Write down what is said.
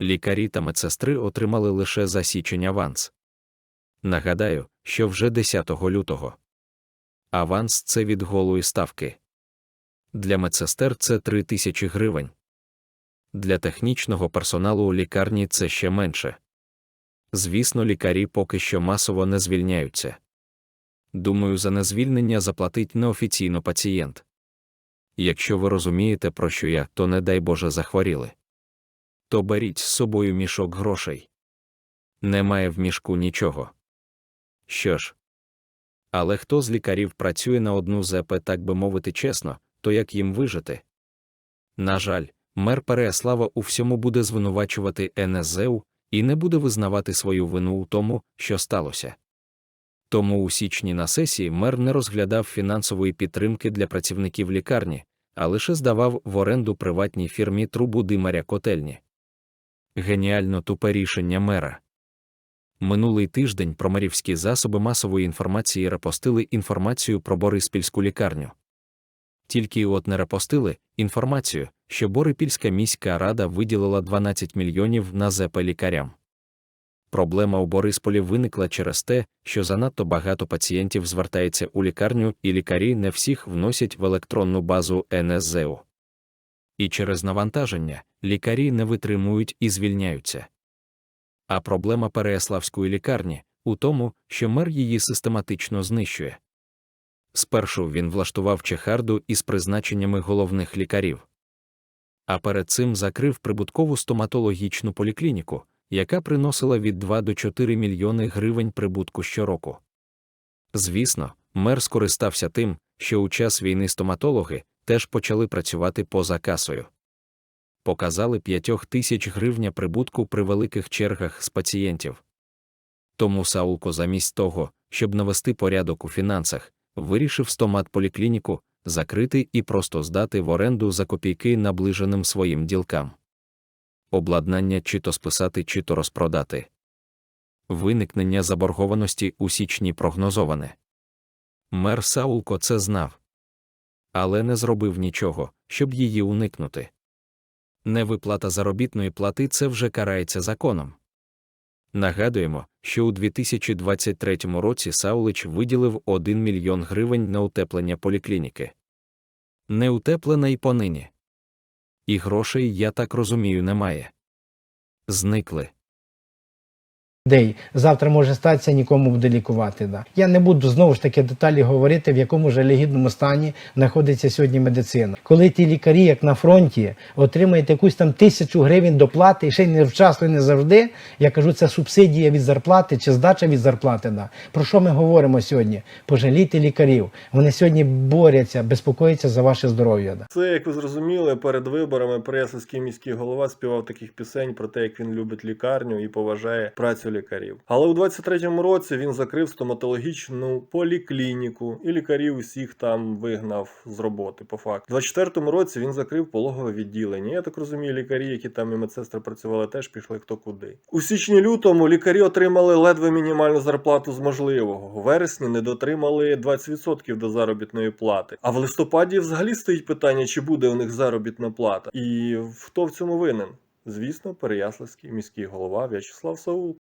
Лікарі та медсестри отримали лише за січень аванс. Нагадаю, що вже 10 лютого. Аванс це від голої ставки. Для медсестер це 3 тисячі гривень. Для технічного персоналу у лікарні це ще менше. Звісно, лікарі поки що масово не звільняються. Думаю, за незвільнення заплатить неофіційно пацієнт. Якщо ви розумієте, про що я, то не дай Боже захворіли. То беріть з собою мішок грошей. Немає в мішку нічого. Що ж? Але хто з лікарів працює на одну ЗП, так би мовити чесно, то як їм вижити? На жаль, мер Переяслава у всьому буде звинувачувати НСЗУ і не буде визнавати свою вину у тому, що сталося. Тому у січні на сесії мер не розглядав фінансової підтримки для працівників лікарні, а лише здавав в оренду приватній фірмі трубу димаря котельні. Геніально тупе рішення мера. Минулий тиждень промарівські засоби масової інформації репостили інформацію про Бориспільську лікарню. Тільки от не репостили інформацію, що Борипільська міська рада виділила 12 мільйонів на ЗП лікарям. Проблема у Борисполі виникла через те, що занадто багато пацієнтів звертається у лікарню, і лікарі не всіх вносять в електронну базу НСЗУ. І через навантаження лікарі не витримують і звільняються. А проблема Переяславської лікарні у тому, що мер її систематично знищує. Спершу він влаштував чехарду із призначеннями головних лікарів. А перед цим закрив прибуткову стоматологічну поліклініку, яка приносила від 2 до 4 мільйони гривень прибутку щороку. Звісно, мер скористався тим, що у час війни стоматологи теж почали працювати поза касою. Показали 5 тисяч гривня прибутку при великих чергах з пацієнтів. Тому Саулко замість того, щоб навести порядок у фінансах, вирішив стомат-поліклініку закрити і просто здати в оренду за копійки наближеним своїм ділкам. Обладнання чи то списати, чи то розпродати. Виникнення заборгованості у січні прогнозоване. Мер Саулко це знав. Але не зробив нічого, щоб її уникнути. Невиплата заробітної плати це вже карається законом. Нагадуємо, що у 2023 році Саулич виділив 1 мільйон гривень на утеплення поліклініки. Не утеплена й понині. І грошей, я так розумію, немає. Зникли. Людей завтра може статися, нікому буде лікувати. Да. Я не буду знову ж таки деталі говорити, в якому жалюгідному стані знаходиться сьогодні медицина. Коли ті лікарі, як на фронті, отримають якусь там тисячу гривень доплати, і ще не вчасно, не завжди. Я кажу, це субсидія від зарплати чи здача від зарплати. Да. Про що ми говоримо сьогодні? Пожалійте лікарів. Вони сьогодні борються, безпокояться за ваше здоров'я. Да. Це, як ви зрозуміли, перед виборами Переяславський міський голова співав таких пісень про те, як він любить лікарню і поважає працю лікарів. Але у 23-му році він закрив стоматологічну поліклініку і лікарів усіх там вигнав з роботи. По факту, у 24-му році він закрив пологове відділення. Я так розумію, лікарі, які там і медсестри працювали, теж пішли хто куди. У січні-лютому лікарі отримали ледве мінімальну зарплату з можливого. У вересні не дотримали 20% до заробітної плати. А в листопаді взагалі стоїть питання, чи буде у них заробітна плата, і хто в цьому винен? Звісно, Переяславський міський голова В'ячеслав Саул.